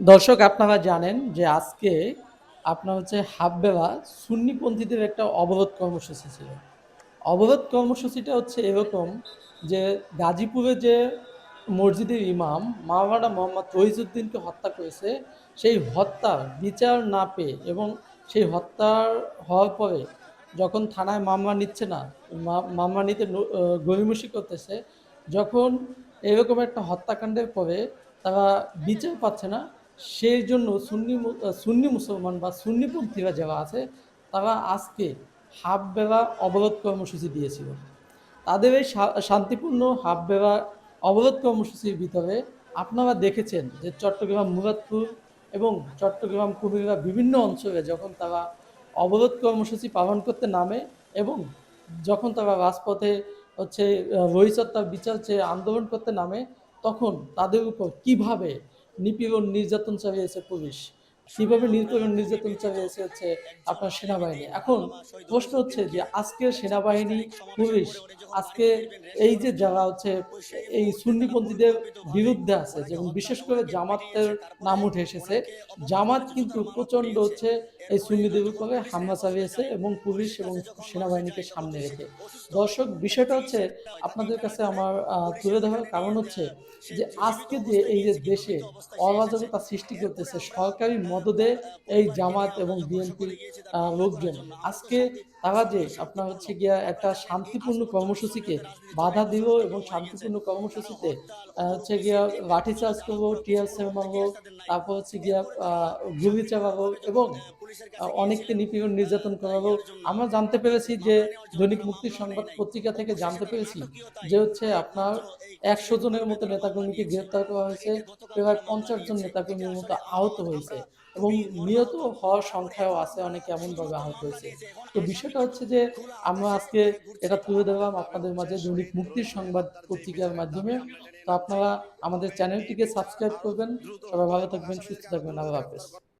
দর্শক, আপনারা জানেন যে আজকে আপনার হচ্ছে হাফবেলা সুন্নিপন্থীদের একটা অবরোধ কর্মসূচি ছিল। অবরোধ কর্মসূচিটা হচ্ছে এরকম যে গাজীপুরে যে মসজিদের ইমাম মাওলানা মোহাম্মদ তহিজুদ্দিনকে হত্যা করেছে, সেই হত্যার বিচার না পেয়ে এবং সেই হত্যার হওয়ার পরে যখন থানায় মামলা নিচ্ছে না মামলা নিতে গড়িমসি করতেছে, যখন এরকম একটা হত্যাকাণ্ডের পরে তারা বিচার পাচ্ছে না সেই জন্য সুন্নি সুন্নি মুসলমান বা সুন্নিপন্থীরা যারা আছে, তারা আজকে হাফ বেলা অবরোধ কর্মসূচি দিয়েছিল। তাদের এই শান্তিপূর্ণ হাফ বেলা অবরোধ কর্মসূচির ভিতরে আপনারা দেখেছেন যে চট্টগ্রাম, মুরাদপুর এবং চট্টগ্রাম, কুমিল্লা বিভিন্ন অঞ্চলে যখন তারা অবরোধ কর্মসূচি পালন করতে নামে এবং যখন তারা রাজপথে হচ্ছে রহিচত্যার বিচার চেয়ে আন্দোলন করতে নামে, তখন তাদের উপর কীভাবে নিপীড়ন নির্যাতন চালিয়েছে পুলিশ কীভাবে নির্যাতন চালিয়েছে হচ্ছে আপনার সেনাবাহিনী। এখন প্রশ্ন হচ্ছে যে আজকের সেনাবাহিনী, পুলিশ, আজকে এই যে যারা হচ্ছে এই সুন্নিপন্থীদের বিরুদ্ধে আছে যেমন বিশেষ করে জামাতের নাম উঠে এসেছে, জামাত কিন্তু প্রচণ্ড হচ্ছে এই সুন্নিদের উপরে হামলা চালিয়েছে এবং পুলিশ এবং সেনাবাহিনীকে সামনে রেখে। দর্শক, বিষয়টা হচ্ছে আপনাদের কাছে আমার তুলে ধরার কারণ হচ্ছে যে আজকে যে এই যে দেশে অরাজকতা সৃষ্টি করতেছে সরকারি মদদে এই জামাত এবং বিএনপির লোকজন। আজকে তারা যে আপনার হচ্ছে গিয়া একটা শান্তিপূর্ণ কর্মসূচিকে বাধা দিল এবং শান্তিপূর্ণ কর্মসূচিতে হচ্ছে গিয়া লাঠি চার্জ করব টিয়ার সেল মারবো তারপর হচ্ছে গিয়া গুলি চালাবো এবং অনেককে নিপীড়ন নির্যাতন করাবো আমরা জানতে পেরেছি যে দৈনিক মুক্তির সংবাদ পত্রিকা থেকে জানতে পেরেছি যে হচ্ছে আপনার একশো জনের মতো নেতাকর্মীকে গ্রেপ্তার করা হয়েছে, প্রায় পঞ্চাশ জন নেতাকর্মীর মতো আহত হয়েছে। এবং নিহত হওয়ার সংখ্যাও আছে অনেকে এমনভাবে আহত হয়েছে। তো বিষয়টা হচ্ছে যে, আমরা আজকে এটা তুলে ধরলাম আপনাদের মাঝে দৈনিক মুক্তির সংবাদ পত্রিকার মাধ্যমে। তো আপনারা আমাদের চ্যানেলটিকে সাবস্ক্রাইব করবেন। সবাই ভালো থাকবেন, সুস্থ থাকবেন। আল্লাহ হাফেজ।